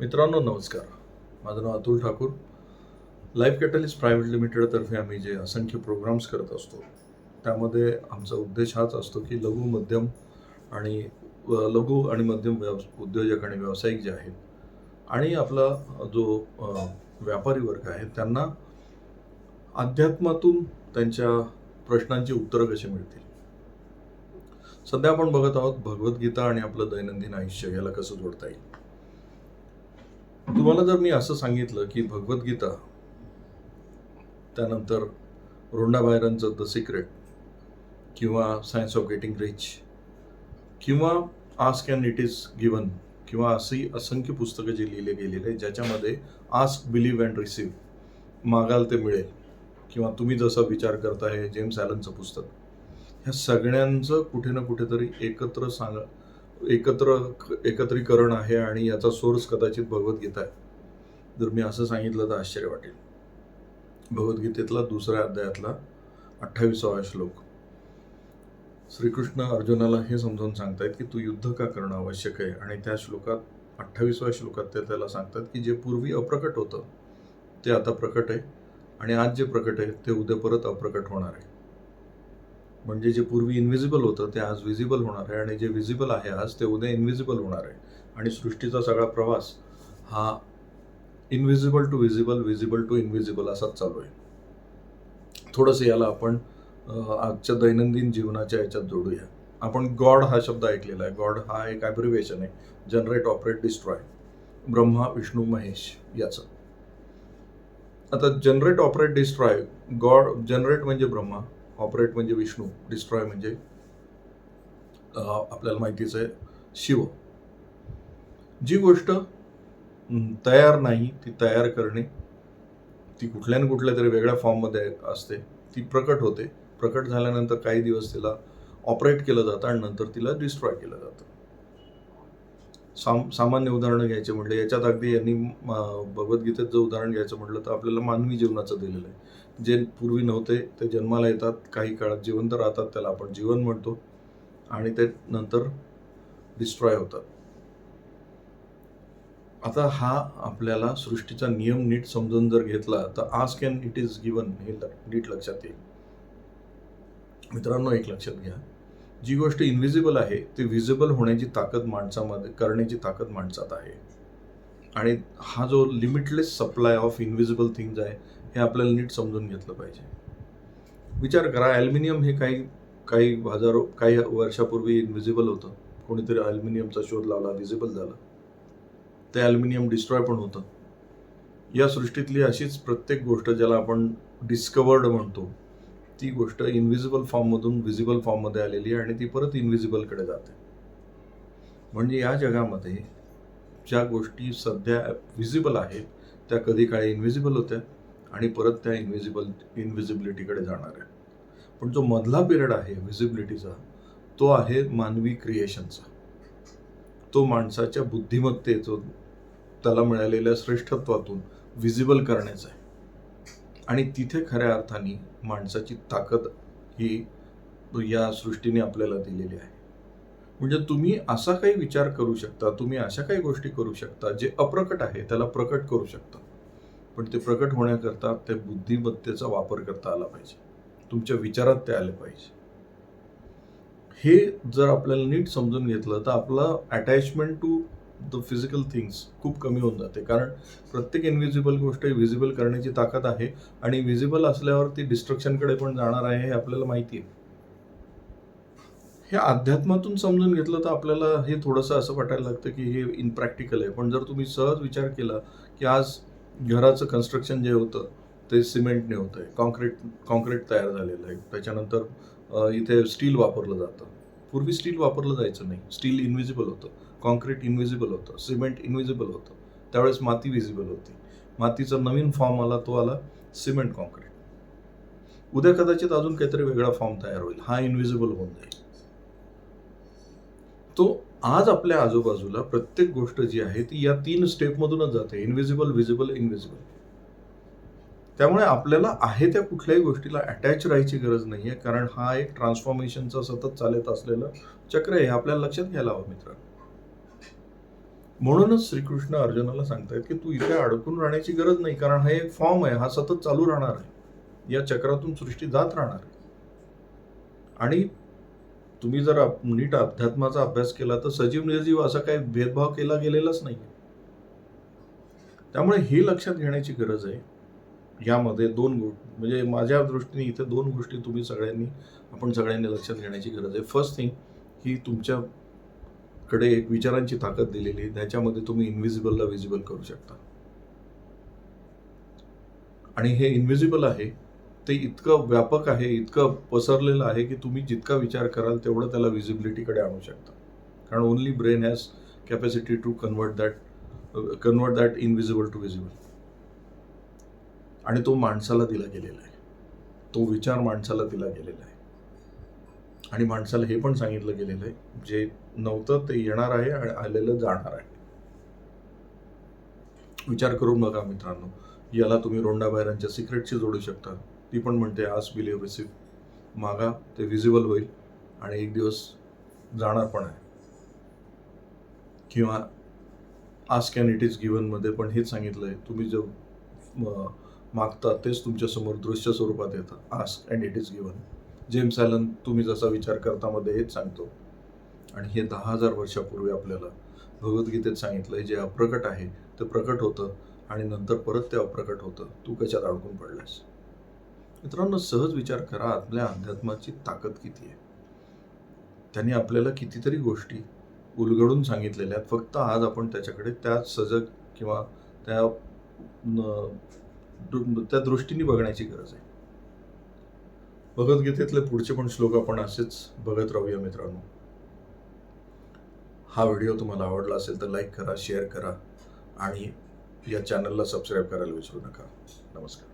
मित्रांनो नमस्कार. माझं नाव Atul Thakur. Life catalyst private लिमिटेडतर्फे आम्ही जे असंख्य प्रोग्राम्स करत असतो त्यामध्ये आमचा उद्देश हाच असतो की लघु मध्यम आणि लघु आणि मध्यम व्यवस उद्योजक आणि व्यावसायिक जे आहेत आणि आपला जो व्यापारी वर्ग आहे त्यांना अध्यात्मातून त्यांच्या प्रश्नांची उत्तरं कशी मिळतील? सध्या आपण बघत आहोत भगवद्गीता आणि आपलं दैनंदिन आयुष्य याला कसं जोडता येईल? तुम्हाला जर मी असं सांगितलं की भगवद्गीता त्यानंतर रोंडा बायरनचं द सिक्रेट किंवा सायन्स ऑफ गेटिंग रिच किंवा ask and it is given किंवा अशी असंख्य पुस्तकं जी लिहिले गेलेली आहेत ज्याच्यामध्ये आस्क बिलीव्ह अँड रिसिव्ह मागाल ते मिळेल किंवा तुम्ही जसा विचार करता हे जेम्स ॲलनचं पुस्तक ह्या सगळ्यांचं कुठे ना कुठेतरी एकत्र सांग एकत्र एकत्रीकरण आहे आणि याचा सोर्स कदाचित भगवद्गीता आहे. जर मी असं सांगितलं तर आश्चर्य वाटेल. भगवद्गीतेतला दुसऱ्या अध्यायातला अठ्ठावीसावा श्लोक. श्रीकृष्ण अर्जुनाला हे समजावून सांगतायत की तू युद्ध का करणं आवश्यक आहे? आणि त्या श्लोकात अठ्ठावीसव्या श्लोकात ते त्याला सांगतात की जे पूर्वी अप्रकट होतं ते आता प्रकट आहे. आणि आज जे प्रकट आहे ते उद्या परत अप्रकट होणार आहे. म्हणजे जे पूर्वी इनव्हिजिबल होतं ते आज विजिबल होणार आहे आणि जे विजिबल आहे आज ते उद्या इनव्हिजिबल होणार आहे. आणि सृष्टीचा सगळा प्रवास हा invisible to visible visible to invisible असाच चालू आहे. थोडंसं याला आपण आजच्या दैनंदिन जीवनाच्या याच्यात जोडूया. आपण गॉड हा शब्द ऐकलेला आहे. गॉड हा एक ॲब्रिवेशन आहे. Generate operate destroy Brahma Vishnu Mahesh याचं. आता generate operate destroy god generate म्हणजे ब्रह्मा. ऑपरेट म्हणजे विष्णू डिस्ट्रॉय म्हणजे आपल्याला माहितीच आहे शिव. जी गोष्ट तयार नाही ती तयार करणे ती कुठल्या ना कुठल्या तरी वेगळ्या फॉर्ममध्ये असते ती प्रकट होते. प्रकट झाल्यानंतर काही दिवस तिला ऑपरेट केलं जातं आणि नंतर तिला डिस्ट्रॉय केलं जातं. साम सामान्य उदाहरणं घ्यायचे म्हटलं. याच्यात अगदी यांनी भगवद्गीतेचं भगवद्गीतेत जर उदाहरण घ्यायचं म्हटलं तर आपल्याला मानवी जीवनाचं दिलेलं आहे. जे पूर्वी नव्हते ते जन्माला येतात काही काळात जिवंत राहतात त्याला आपण जीवन म्हणतो आणि ते नंतर डिस्ट्रॉय होतात. आता हा आपल्याला सृष्टीचा नियम नीट समजून जर घेतला तर ask can it is given हे नीट लक्षात येईल. मित्रांनो एक लक्षात घ्या. जी गोष्ट इनव्हिजिबल आहे ती व्हिजिबल होण्याची ताकद माणसामध्ये करण्याची ताकद माणसात आहे. आणि हा जो limitless supply of invisible things आहे हे आपल्याला नीट समजून घेतलं पाहिजे. विचार करा ॲल्युमिनियम हे काही काही हजारो काही वर्षापूर्वी इनव्हिजिबल होतं. कोणीतरी ॲल्युमिनियमचा शोध लावला व्हिजिबल झालं. ते ॲल्युमिनियम डिस्ट्रॉय पण होतं. या सृष्टीतली अशीच प्रत्येक गोष्ट ज्याला आपण डिस्कवर्ड म्हणतो ती गोष्ट इनव्हिजिबल फॉर्ममधून व्हिजिबल फॉर्ममध्ये आलेली आहे आणि ती परत इनव्हिजिबलकडे जाते. म्हणजे या जगामध्ये ज्या गोष्टी सध्या व्हिजिबल आहेत त्या कधी काळी इनव्हिजिबल होत्या आणि परत त्या इनव्हिजिबल इनव्हिजिबिलिटीकडे जाणार आहे पण जो मधला पिरियड आहे व्हिजिबिलिटीचा तो आहे मानवी क्रिएशनचा तो माणसाच्या बुद्धिमत्तेचं त्याला मिळालेल्या श्रेष्ठत्वातून व्हिजिबल करण्याचा आहे. आणि तिथे खऱ्या अर्थाने माणसाची ताकद ही या सृष्टीने आपल्याला दिलेली आहे. म्हणजे तुम्ही असा काही विचार करू शकता तुम्ही अशा काही गोष्टी करू शकता जे अप्रकट आहे त्याला प्रकट करू शकता. पण ते प्रकट होण्याकरता ते बुद्धिमत्तेचा वापर करता आला पाहिजे. तुमच्या विचारात ते आले पाहिजे. हे जर आपल्याला नीट समजून घेतलं तर आपलं attachment to the physical things खूप कमी होऊन जाते. कारण प्रत्येक इनव्हिजिबल गोष्ट व्हिजिबल करण्याची ताकद आहे आणि व्हिजिबल असल्यावर ती डिस्ट्रक्शनकडे पण जाणार आहे हे आपल्याला माहिती आहे. हे अध्यात्मातून समजून घेतलं तर आपल्याला हे थोडंसं असं वाटायला लागतं की हे इनप्रॅक्टिकल आहे. पण जर तुम्ही सहज विचार केला की आज घराचं कन्स्ट्रक्शन जे होतं ते सिमेंटने होतं आहे कॉन्क्रीट कॉन्क्रीट तयार झालेलं आहे. त्याच्यानंतर इथे स्टील वापरलं जातं. पूर्वी स्टील वापरलं जायचं नाही. स्टील इनव्हिजिबल होतं. कॉन्क्रीट इनव्हिजिबल होतं. सिमेंट इनव्हिजिबल होतं. त्यावेळेस माती विजिबल होती. मातीचा नवीन फॉर्म आला तो आला सिमेंट कॉन्क्रीट उद्या कदाचित अजून काहीतरी वेगळा फॉर्म तयार होईल. हा इनव्हिजिबल होऊन जाईल. तो आज आपल्या आजूबाजूला प्रत्येक गोष्ट जी आहे ती या तीन स्टेपमधूनच जाते. इनव्हिजिबल व्हिजिबल इनव्हिजिबल त्यामुळे आपल्याला आहे त्या कुठल्याही गोष्टीला अटॅच राहायची गरज नाही आहे कारण हा एक ट्रान्सफॉर्मेशनचा सतत चालत असलेलं चक्र आहे हे आपल्याला लक्षात घ्यायला हवं मित्र म्हणूनच श्रीकृष्ण अर्जुनाला सांगतायत की तू इथे अडकून राहण्याची गरज नाही. कारण हा एक फॉर्म आहे. हा सतत चालू राहणार आहे. या चक्रातून सृष्टी जात राहणार आहे. आणि तुम्ही जर नीट अध्यात्माचा अभ्यास केला तर सजीव निर्जीव असा काही भेदभाव केला गेलेलाच नाही त्यामुळे हे लक्षात घेण्याची गरज आहे. यामध्ये दोन गो म्हणजे माझ्या दृष्टीने इथे दोन गोष्टी तुम्ही सगळ्यांनी आपण सगळ्यांनी लक्षात घेण्याची गरज आहे. फर्स्ट थिंग ही तुमच्याकडे एक विचारांची ताकद दिलेली आहे. त्याच्यामध्ये तुम्ही इनव्हिजिबलला विजिबल करू शकता. आणि हे इनव्हिजिबल आहे ते इतकं व्यापक आहे इतकं पसरलेलं आहे की तुम्ही जितका विचार कराल तेवढं त्याला विजिबिलिटीकडे आणू शकता. कारण only brain has capacity to convert that convert that invisible to visible आणि तो माणसाला दिला गेलेला आहे. तो विचार माणसाला दिला गेलेला आहे. आणि माणसाला हे पण सांगितलं गेलेलं आहे जे नव्हतं ते येणार आहे आणि आलेलं जाणार आहे. विचार करून बघा मित्रांनो याला तुम्ही रोंडा बाहेरांच्या सिक्रेटशी जोडू शकता. ती पण म्हणते आज बिलिव्ह रिसिव्ह. मागा ते विजिबल होईल आणि एक दिवस जाणार पण आहे. किंवा आस्क कॅन इट इज गिव्हनमध्ये पण हेच सांगितलं आहे तुम्ही जर मागतात तेच तुमच्यासमोर दृश्य स्वरूपात येतं ask and it is given James Allen तुम्ही जसा विचार करता मध्ये हेच सांगतो. आणि हे दहा हजार वर्षापूर्वी आपल्याला भगवद्गीतेत सांगितलंय जे अप्रकट आहे ते प्रकट होतं आणि नंतर परत ते अप्रकट होतं. तू कशात अडकून पडलास? मित्रांनो सहज विचार करा आपल्या अध्यात्माची ताकद किती आहे? त्यांनी आपल्याला कितीतरी गोष्टी उलगडून सांगितलेल्या आहेत. फक्त आज आपण त्याच्याकडे त्या सजग किंवा त्या न- त्या दृष्टीने बघण्याची गरज आहे. भगवद्गीतेतले पुढचे पण श्लोक आपण असेच बघत राहूया मित्रांनो. हा व्हिडिओ तुम्हाला आवडला असेल तर लाईक करा शेअर करा आणि या चॅनलला सबस्क्राईब करायला विसरू नका. नमस्कार.